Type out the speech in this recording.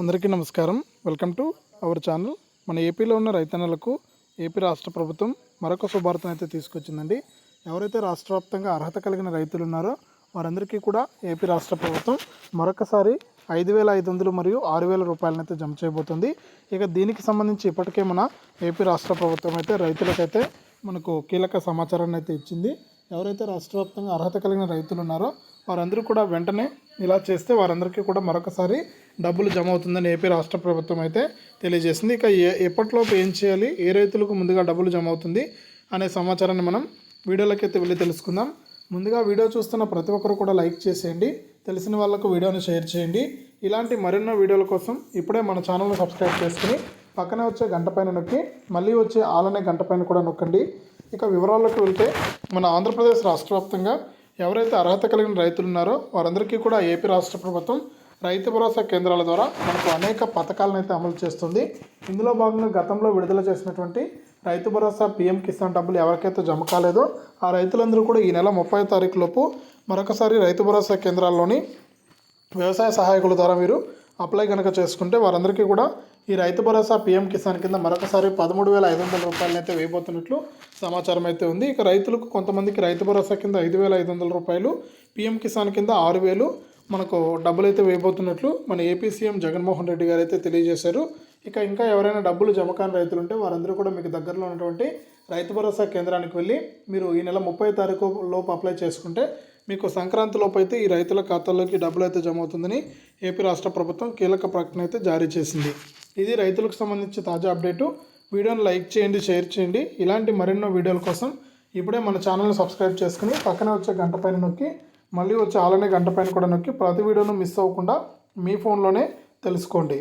అందరికీ నమస్కారం. Welcome to our channel. మన ఏపీలో ఉన్న రైతన్నలకు ఏపీ రాష్ట్ర ప్రభుత్వం మరొక శుభార్తను అయితే తీసుకొచ్చిందండి. ఎవరైతే రాష్ట్ర వ్యాప్తంగా అర్హత కలిగిన రైతులు ఉన్నారో వారందరికీ కూడా ఏపీ రాష్ట్ర ప్రభుత్వం మరొకసారి ఐదు వేల ఐదు వందలు మరియు ఆరు వేల రూపాయలను అయితే జమ చేయబోతుంది. ఇక దీనికి సంబంధించి ఇప్పటికే మన ఏపీ రాష్ట్ర ప్రభుత్వం అయితే రైతులకైతే మనకు కీలక సమాచారాన్ని అయితే ఇచ్చింది. ఎవరైతే రాష్ట్ర వ్యాప్తంగా అర్హత కలిగిన రైతులు ఉన్నారో వారందరూ కూడా వెంటనే ఇలా చేస్తే వారందరికీ కూడా మరొకసారి డబ్బులు జమ అవుతుందని ఏపీ రాష్ట్ర ప్రభుత్వం అయితే తెలియజేసింది. ఇక ఏ ఎప్పటిలోపు ఏం చేయాలి? ఏ రైతులకు ముందుగా డబ్బులు జమ అవుతుంది అనే సమాచారాన్ని మనం వీడియోలోకి అయితే వెళ్ళి తెలుసుకుందాం. ముందుగా వీడియో చూస్తున్న ప్రతి ఒక్కరు కూడా లైక్ చేసేయండి. తెలిసిన వాళ్ళకు వీడియోని షేర్ చేయండి. ఇలాంటి మరెన్నో వీడియోల కోసం ఇప్పుడే మన ఛానల్ని సబ్స్క్రైబ్ చేసుకుని పక్కనే వచ్చే గంట పైన నొక్కి మళ్ళీ వచ్చే ఆలనే గంట పైన కూడా నొక్కండి. ఇక వివరాల్లోకి వెళ్తే మన ఆంధ్రప్రదేశ్ రాష్ట్ర వ్యాప్తంగా ఎవరైతే అర్హత కలిగిన రైతులు ఉన్నారో వారందరికీ కూడా ఏపీ రాష్ట్ర ప్రభుత్వం రైతు భరోసా కేంద్రాల ద్వారా మనకు అనేక పథకాలను అయితే అమలు చేస్తుంది. ఇందులో భాగంగా గతంలో విడుదల చేసినటువంటి రైతు భరోసా పీఎం కిసాన్ డబ్బులు ఎవరికైతే జమ కాలేదో ఆ రైతులందరూ కూడా ఈ నెల ముప్పై తారీఖు లోపు మరొకసారి రైతు భరోసా కేంద్రాల్లోని వ్యవసాయ సహాయకుల ద్వారా మీరు అప్లై కనుక చేసుకుంటే వారందరికీ కూడా ఈ రైతు భరోసా పీఎం కిసాన్ కింద మరొకసారి పదమూడు వేల ఐదు వందల రూపాయలను అయితే వేయబోతున్నట్లు సమాచారం అయితే ఉంది. ఇక రైతులకు కొంతమందికి రైతు భరోసా కింద ఐదు వేల ఐదు వందల రూపాయలు పీఎం కిసాన్ కింద ఆరు వేలు మనకు డబ్బులు అయితే వేయబోతున్నట్లు మన ఏపీ సీఎం జగన్మోహన్ రెడ్డి గారు అయితే తెలియజేశారు. ఇక ఇంకా ఎవరైనా డబ్బులు జమ కాని రైతులు ఉంటే వారందరూ కూడా మీకు దగ్గరలో ఉన్నటువంటి రైతు భరోసా కేంద్రానికి వెళ్ళి మీరు ఈ నెల ముప్పై తారీఖు లోపు అప్లై చేసుకుంటే మీకు సంక్రాంతి లోపు అయితే ఈ రైతుల ఖాతాల్లోకి డబ్బులు అయితే జమ అవుతుందని ఏపీ రాష్ట్ర ప్రభుత్వం కీలక ప్రకటన అయితే జారీ చేసింది. ఇది రైతులకు సంబంధించి తాజా అప్డేటు. వీడియోను లైక్ చేయండి షేర్ చేయండి. ఇలాంటి మరెన్నో వీడియోల కోసం ఇప్పుడే మన ఛానల్ని సబ్స్క్రైబ్ చేసుకుని పక్కనే వచ్చే గంట పైన నొక్కి మళ్ళీ వచ్చే ఆలనే గంట పైన కూడా నొక్కి ప్రతి వీడియోను మిస్ అవ్వకుండా మీ ఫోన్లోనే తెలుసుకోండి.